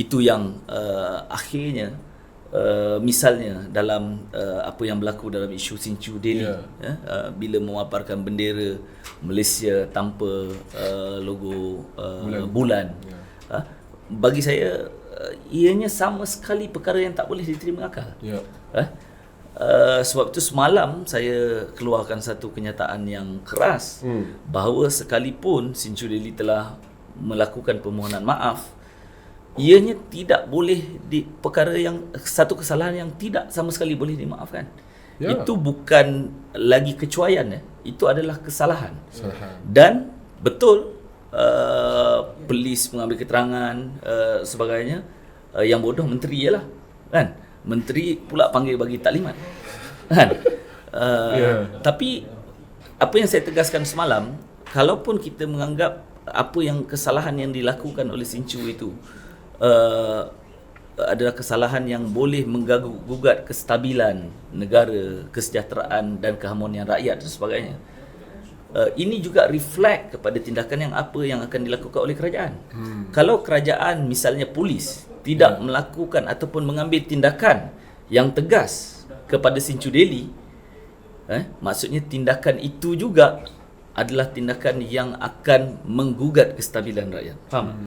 itu yang uh, akhirnya uh, misalnya dalam uh, apa yang berlaku dalam isu Sinchu Delhi Ya. ya, uh, bila memaparkan bendera Malaysia tanpa uh, logo uh, bulan, bulan. Ya. Uh, bagi saya uh, ianya sama sekali perkara yang tak boleh diterima akal Ya. Eh? Uh, sebab itu semalam saya keluarkan satu kenyataan yang keras Hmm. bahawa sekalipun Sinchu Deli telah melakukan permohonan maaf ianya tidak boleh di perkara yang satu kesalahan yang tidak sama sekali boleh dimaafkan. Ya. Itu bukan lagi kecuaian ya. Itu adalah kesalahan. Kesalahan. Dan betul uh, polis mengambil keterangan uh, sebagainya uh, yang bodoh menteri ialah kan menteri pula panggil bagi taklimat kan uh, Ya. tapi apa yang saya tegaskan semalam kalaupun kita menganggap apa yang kesalahan yang dilakukan oleh Sinchu itu uh, adalah kesalahan yang boleh mengganggu gugat kestabilan negara, kesejahteraan dan keharmonian rakyat dan sebagainya. Uh, ini juga reflect kepada tindakan yang apa yang akan dilakukan oleh kerajaan. Hmm. Kalau kerajaan misalnya polis tidak melakukan ataupun mengambil tindakan yang tegas kepada Sinchu Deli, eh, maksudnya tindakan itu juga adalah tindakan yang akan menggugat kestabilan rakyat. Faham?